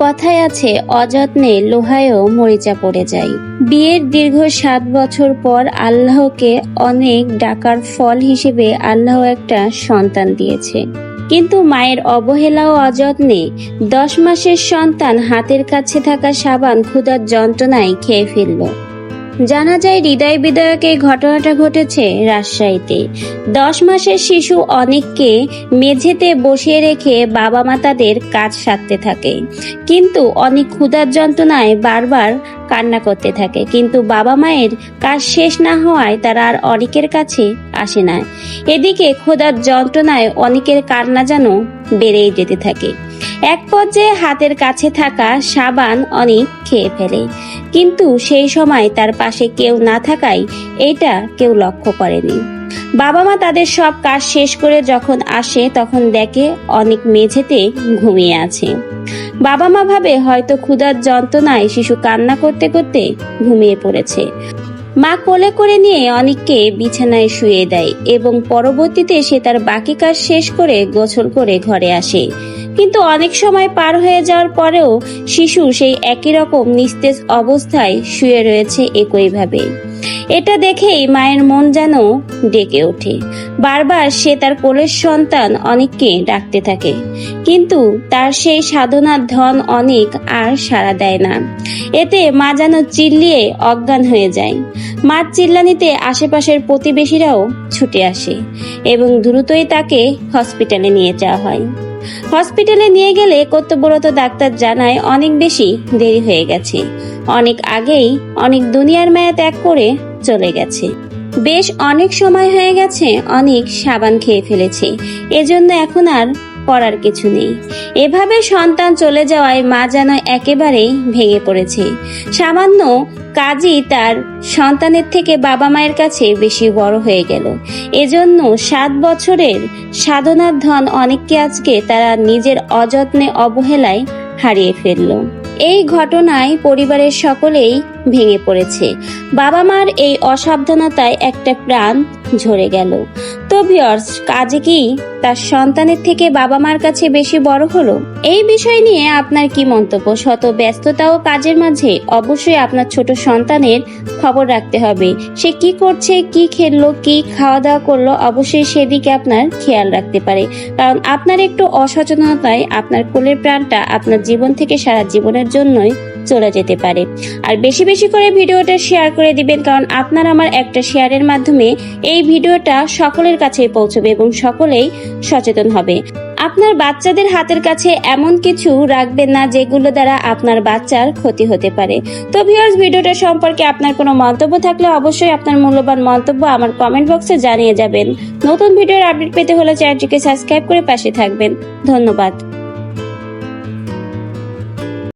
কথায় আছে, অযত্নে লোহায়ও মরিচা পড়ে যায়। বিয়ের দীর্ঘ সাত বছর পর আল্লাহকে অনেক ডাকার ফল হিসেবে আল্লাহ একটা সন্তান দিয়েছে। কিন্তু মায়ের অবহেলা ও অযত্নে দশ মাসের সন্তান হাতের কাছে থাকা সাবান ক্ষুধার যন্ত্রণায় খেয়ে ফেলল। জানা যায় হৃদয় বিদয়ক এই ঘটনাটা ঘটেছে রাজশাহীতে। দশ মাসের শিশু অনেককে মেঝেতে বসিয়ে রেখে বাবা মা তাদের কাজ সারতে থাকে। কিন্তু অনেক ক্ষুধার যন্ত্রণায় বারবার কান্না করতে থাকে। কিন্তু বাবা মায়ের কাজ শেষ না হওয়ায় তারা আর অনেকের কাছে আসে না। এদিকে ক্ষুধার যন্ত্রণায় অনেকের কান্না যেন বেড়েই যেতে থাকে। এক পর্যায়ে হাতের কাছে থাকা সাবান অনেক খেয়ে ফেলে। কিন্তু সেই সময় তার পাশে কেউ না থাকায় এটা কেউ লক্ষ্য করেনি। বাবা মা তাদের সব কাজ শেষ করে যখন আসে তখন দেখে অনেক মেঝেতে ঘুমিয়ে আছে। বাবা মা ভাবে হয়তো ক্ষুধার যন্ত্রণায় শিশু কান্না করতে করতে ঘুমিয়ে পড়েছে। মা কোলে করে নিয়ে অনেককে বিছানায় শুয়ে দেয় এবং পরবর্তীতে সে তার বাকি কাজ শেষ করে গোসল করে ঘরে আসে। কিন্তু অনেক সময় পার হয়ে যাওয়ার পরেও শিশু সেই একই রকম নিস্তেজ অবস্থায় শুয়ে রয়েছে একইভাবে। এটা দেখেই মায়ের মন যেন ডেকে ওঠে। বারবার সে তার কোলের সন্তান অনেককে ডাকতে থাকে, কিন্তু তার সেই সাধনার ধন অনেক আর সাড়া দেয় না। এতে মা যেন চিল্লিয়ে অজ্ঞান হয়ে যায়। মার চিল্লানিতে আশেপাশের প্রতিবেশীরাও ছুটে আসে এবং দ্রুতই তাকে হসপিটালে নিয়ে যাওয়া হয়। হসপিটালে নিয়ে গেলে কর্তব্যরত ডাক্তার জানায় অনেক বেশি দেরি হয়ে গেছে। অনেক আগেই অনেক দুনিয়ার মায়া ত্যাগ করে চলে গেছে। বেশ অনেক সময় হয়ে গেছে অনেক সাবান খেয়ে ফেলেছে। এজন্য এখন আর করার কিছু নেই। এভাবে সন্তান চলে যাওয়ায় মা যেন একেবারেই ভেঙে পড়েছে। সামান্য কাজই তার সন্তানের থেকে বাবা মায়ের কাছে বেশি বড় হয়ে গেল। এজন্য সাত বছরের সাধনার ধন অনেককে আজকে তারা নিজের অযত্নে অবহেলায় হারিয়ে ফেলল। এই ঘটনায় পরিবারের সকলেই ভেঙে পড়েছে। বাবা মার এই অসাবধানতায় একটা প্রাণ ঝরে গেল। ভিওর্স কাজে কি তার সন্তানের থেকে বাবা মার কাছে বেশি বড় হলো? এই বিষয় নিয়ে আপনার কি মন্তব্য? শত ব্যস্ততা ও কাজের মাঝে অবশ্যই আপনার ছোট সন্তানের খবর রাখতে হবে। সে কি করছে, কি খেললো, কি খাওয়া দাওয়া করল, অবশ্যই সেদিকে আপনার খেয়াল রাখতে পারে। কারণ আপনার একটু অসচেতনতায় আপনার কোলের প্রাণটা আপনার জীবন থেকে সারা জীবনের জন্যই চলে যেতে পারে। আর বেশি বেশি করে ভিডিওটা শেয়ার করে দিবেন, কারণ আপনার আমার একটা শেয়ারের মাধ্যমে এই ভিডিওটা সকলের কাছেই পৌঁছবে এবং সকলেই সচেতন হবে। আপনার বাচ্চাদের হাতের কাছে এমন কিছু রাখবেন না যেগুলো দ্বারা আপনার বাচ্চার ক্ষতি হতে পারে। তো ভিউয়ার্স ভিডিওটা সম্পর্কে আপনার কোনো মন্তব্য থাকলে অবশ্যই আপনার মূল্যবান মন্তব্য আমার কমেন্ট বক্সে জানিয়ে যাবেন। নতুন ভিডিওর আপডেট পেতে হলে চ্যানেলটিকে সাবস্ক্রাইব করে পাশে থাকবেন। ধন্যবাদ।